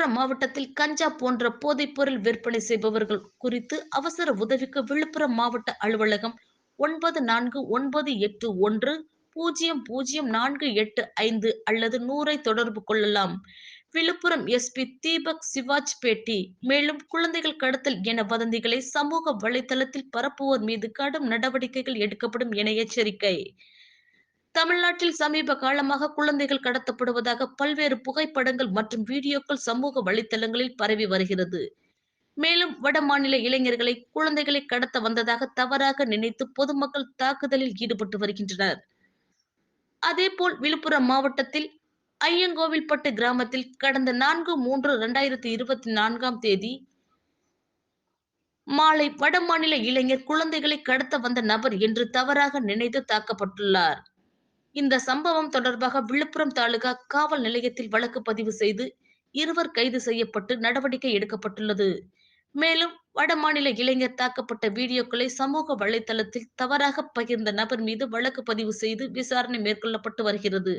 விழுப்புரம் மாவட்டத்தில் கஞ்சா போன்ற போதைப்பொருள் விற்பனை செய்பவர்கள் குறித்து அவசர உதவிக்கு விழுப்புரம் மாவட்ட அலுவலகம் ஒன்பது நான்கு ஒன்பது எட்டு ஒன்று பூஜ்ஜியம் பூஜ்ஜியம் நான்கு எட்டு ஐந்து அல்லது நூறை தொடர்பு கொள்ளலாம். விழுப்புரம் எஸ்பி தீபக் சிவாஜ் பேட்டி மேலும் குழந்தைகள் கடத்தல் என வதந்திகளை சமூக வலைதளத்தில் பரப்புவோர் மீது கடும் நடவடிக்கைகள் எடுக்கப்படும் என எச்சரிக்கை. தமிழ்நாட்டில் சமீப காலமாக குழந்தைகள் கடத்தப்படுவதாக பல்வேறு புகைப்படங்கள் மற்றும் வீடியோக்கள் சமூக வலைத்தளங்களில் பரவி வருகிறது. மேலும் வட மாநில இளைஞர்களை குழந்தைகளை கடத்த வந்ததாக தவறாக நினைத்து பொதுமக்கள் தாக்குதலில் ஈடுபட்டு வருகின்றனர். அதேபோல் விழுப்புரம் மாவட்டத்தில் ஐயங்கோவில்பட்டு கிராமத்தில் கடந்த நான்கு மூன்று இரண்டாயிரத்தி இருபத்தி நான்காம் தேதி மாலை வடமாநில இளைஞர் குழந்தைகளை கடத்த வந்த நபர் என்று தவறாக நினைத்து தாக்கப்பட்டுள்ளார். இந்த சம்பவம் தொடர்பாக விழுப்புரம் தாலுகா காவல் நிலையத்தில் வழக்கு பதிவு செய்து இருவர் கைது செய்யப்பட்டு நடவடிக்கை எடுக்கப்பட்டுள்ளது. மேலும் வடமாநில இளைஞர் தாக்கப்பட்ட வீடியோக்களை சமூக வலைதளத்தில் தவறாக பகிர்ந்த நபர் மீது வழக்கு பதிவு செய்து விசாரணை மேற்கொள்ளப்பட்டு வருகிறது.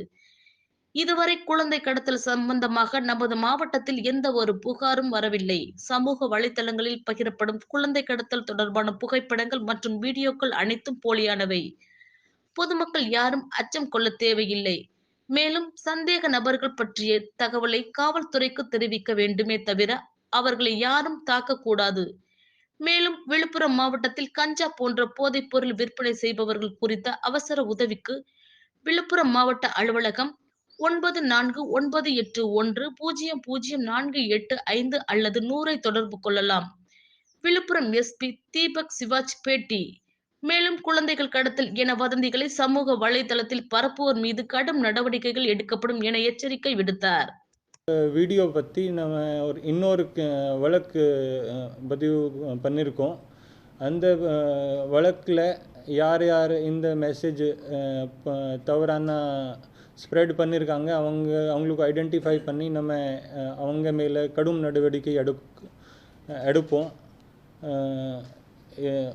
இதுவரை குழந்தை கடத்தல் சம்பந்தமாக நமது மாவட்டத்தில் எந்த ஒரு புகாரும் வரவில்லை. சமூக வலைதளங்களில் பகிரப்படும் குழந்தை கடத்தல் தொடர்பான புகைப்படங்கள் மற்றும் வீடியோக்கள் அனைத்தும் போலியானவை. பொதுமக்கள் யாரும் அச்சம் கொள்ள தேவையில்லை. மேலும் சந்தேக நபர்கள் பற்றிய தகவலை காவல்துறைக்கு தெரிவிக்க வேண்டுமே தவிர அவர்களை யாரும் தாக்கக்கூடாது. மேலும் விழுப்புரம் மாவட்டத்தில் கஞ்சா போன்ற போதைப் பொருள் விற்பனை செய்பவர்கள் குறித்த அவசர உதவிக்கு விழுப்புரம் மாவட்ட அலுவலகம் ஒன்பது நான்கு ஒன்பது எட்டு ஒன்று பூஜ்ஜியம் பூஜ்ஜியம் நான்கு எட்டு ஐந்து அல்லது நூறை தொடர்பு கொள்ளலாம். விழுப்புரம் எஸ்பி தீபக் சிவாஜ் பேட்டி. மேலும் குழந்தைகள் கடத்தல் என வதந்திகளை சமூக வலைதளத்தில் பரப்புவோர் மீது கடும் நடவடிக்கைகள் எடுக்கப்படும் என எச்சரிக்கை விடுத்தார். வீடியோ பற்றி நம்ம ஒரு இன்னொரு வழக்கு பதிவு பண்ணியிருக்கோம் அந்த வழக்கில் யார் யார் இந்த மெசேஜ் தவறான ஸ்ப்ரெட் பண்ணியிருக்காங்க அவங்க அவங்களுக்கு ஐடென்டிஃபை பண்ணி நம்ம அவங்க மேலே கடும் நடவடிக்கை எடுக் எடுப்போம்.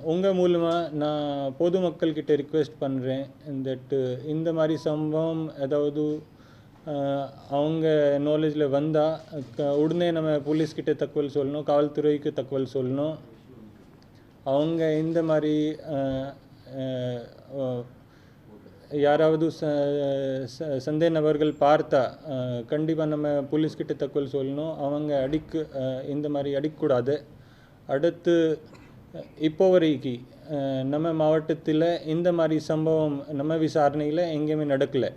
உங்கள் மூலமாக நான் பொதுமக்கள்கிட்ட ரிக்வெஸ்ட் பண்ணுறேன் தட்டு இந்த மாதிரி சம்பவம் ஏதாவது அவங்க நாலேஜில் வந்தால் உடனே நம்ம போலீஸ்கிட்ட தகவல் சொல்லணும் காவல்துறைக்கு தகவல் சொல்லணும். அவங்க இந்த மாதிரி யாராவது ச ச- சந்தேக நபர்கள் பார்த்தா கண்டிப்பாக நம்ம போலீஸ்கிட்ட தகவல் சொல்லணும். அவங்க அடிக்க இந்த மாதிரி அடிக்கக்கூடாது அடுத்து இப்போ வரைக்கு நம்ம மாவட்டத்தில் இந்த மாதிரி சம்பவம் நம்ம விசாரணையில் எங்கேயுமே நடக்கலை.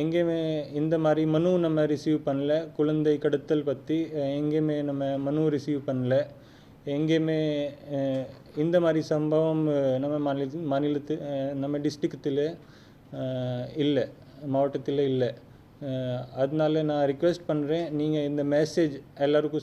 எங்கேயுமே இந்த மாதிரி மனு நம்ம ரிசீவ் பண்ணல. குழந்தை கடத்தல் பற்றி எங்கேயுமே நம்ம மனு ரிசீவ் பண்ணல. எங்கேயுமே இந்த மாதிரி சம்பவம் நம்ம மாநில மாநிலத்து நம்ம டிஸ்ட்ரிக்த்தில் இல்லை. மாவட்டத்தில் இல்லை. அதனால நான் ரிக்வெஸ்ட் பண்ணுறேன் நீங்கள் இந்த மெசேஜ் எல்லாருக்கும்